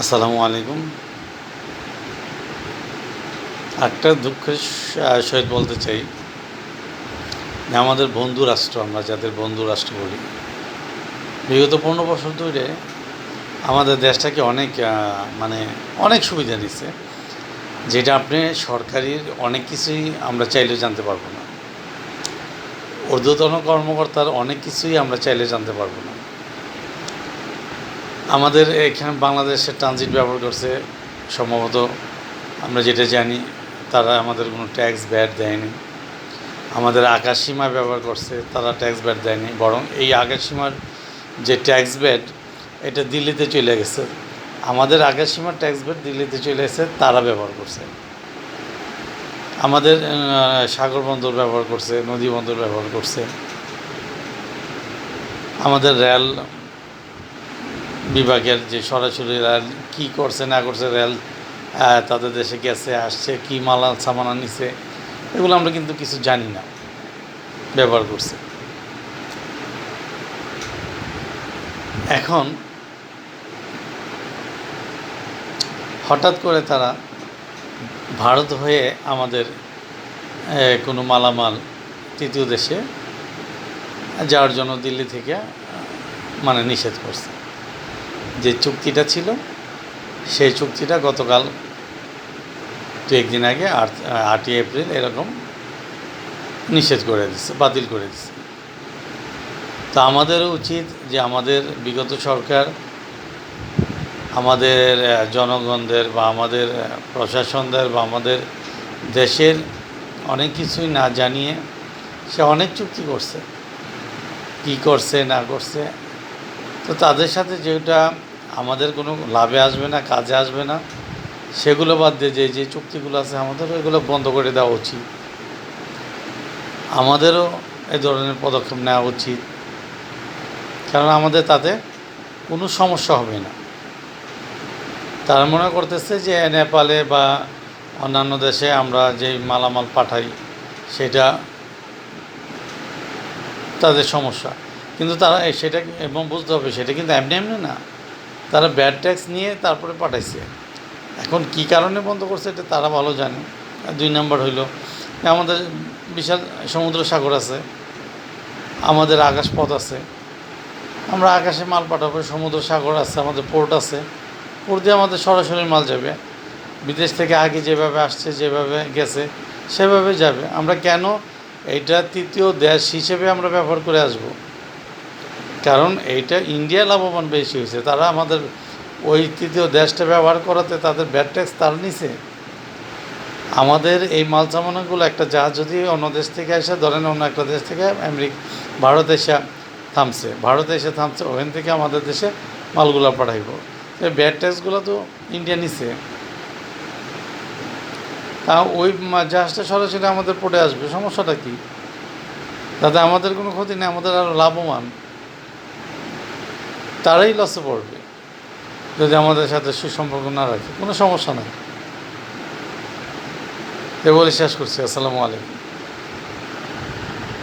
আসসালামু আলাইকুম। একটা দুঃখের সহিত বলতে চাই যে আমাদের বন্ধু রাষ্ট্র, আমরা যাদের বন্ধু রাষ্ট্র বলি, বিগত পনেরো বছর ধরে আমাদের দেশটাকে অনেক মানে অনেক সুবিধা দিচ্ছে যেটা আপনি সরকারির অনেক কিছুই আমরা চাইলেও জানতে পারব না। ঊর্ধ্বতন কর্মকর্তার অনেক কিছুই আমরা চাইলে জানতে পারব না। আমাদের এখানে বাংলাদেশে ট্রানজিট ব্যবহার করছে সম্ভবত আমরা যেটা জানি, তারা আমাদের কোনো ট্যাক্স ব্যাট দেয়নি। আমাদের আকাশ সীমা ব্যবহার করছে, তারা ট্যাক্স ব্যাট দেয়নি। বরং এই আকাশ সীমার যে ট্যাক্স ব্যাট এটা দিল্লিতে চলে গেছে। আমাদের আকাশ সীমার ট্যাক্স ব্যাট দিল্লিতে চলে গেছে, তারা ব্যবহার করছে। আমাদের সাগর বন্দর ব্যবহার করছে, নদী বন্দর ব্যবহার করছে। আমাদের রেল বিভাগের যে সরাসরি রেল, কী করছে, না করছে রেল তাদের দেশে গেছে, আসছে, কী মালা সামানা নিছে এগুলো আমরা কিন্তু কিছু জানি না, ব্যবহার করছে। এখন হঠাৎ করে তারা ভারত হয়ে আমাদের কোনো মালামাল তৃতীয় দেশে যাওয়ার জন্য দিল্লি থেকে মানে নিষেধ করছে। যে চুক্তিটা ছিল, সেই চুক্তিটা গতকাল দু একদিন আগে আট আটই এপ্রিল এরকম নিষেধ করে দিচ্ছে বাতিল করে দিচ্ছে তো আমাদেরও উচিত যে আমাদের বিগত সরকার আমাদের জনগণদের বা আমাদের প্রশাসনদের বা আমাদের দেশের অনেক কিছুই না জানিয়ে সে অনেক চুক্তি করছে। কি করছে, না করছে তো তাদের সাথে যেটা আমাদের কোনো লাভে আসবে না, কাজে আসবে না, সেগুলো বাদ দিয়ে যে যে চুক্তিগুলো আছে আমাদেরও এগুলো বন্ধ করে দেওয়া উচিত। আমাদেরও এ ধরনের পদক্ষেপ নেওয়া উচিত। কারণ আমাদের তাতে কোনো সমস্যা হবে না। তারা মনে করতেছে যে, নেপালে বা অন্যান্য দেশে আমরা যে মালামাল পাঠাই, সেটা তাদের সমস্যা। কিন্তু তারা সেটা এবং বুঝতে হবে, সেটা কিন্তু এমনি এমনি না। তারা ব্যাড ট্যাক্স নিয়ে তারপরে পাঠাইছে। এখন কি কারণে বন্ধ করছে এটা তারা ভালো জানে। দুই নম্বর হইল, আমাদের বিশাল সমুদ্র সাগর আছে, আমাদের আকাশপথ আছে। আমরা আকাশে মাল পাঠাবো, সমুদ্র সাগর আছে, আমাদের পোর্ট আছে। পোর্ট দিয়ে আমাদের সরাসরি মাল যাবে। বিদেশ থেকে আগে যেভাবে আসছে, যেভাবে গেছে, সেভাবে যাবে। আমরা কেন এইটা তৃতীয় দেশ হিসেবে আমরা ব্যবহার করে আসব? কারণ এইটা ইন্ডিয়া লাভবান বেশি হয়েছে। তারা আমাদের ওই তৃতীয় দেশটা ব্যবহার করাতে তাদের ব্যাড ট্যাক্স তার নিছে আমাদের এই মাল সামানাগুলো একটা জাহাজ যদি অন্য দেশ থেকে এসে ধরেন অন্য একটা দেশ থেকে আমেরিকা, ভারত এসে থামছে। ভারত এসে থামছে, ওখান থেকে আমাদের দেশে মালগুলো পাঠাইব। তো ব্যাড ট্যাক্সগুলো তো ইন্ডিয়া নিছে। তা ওই জাহাজটা সরাসরি আমাদের পড়ে আসবে। সমস্যাটা কি? তাতে আমাদের কোনো ক্ষতি নেই, আমাদের আরও লাভবান। তারাই লসে পড়বে। যদি আমাদের সাথে সুসম্পর্ক না রাখে, কোনো সমস্যা নাই। এ বলে শেষ করছি। আসসালামু আলাইকুম।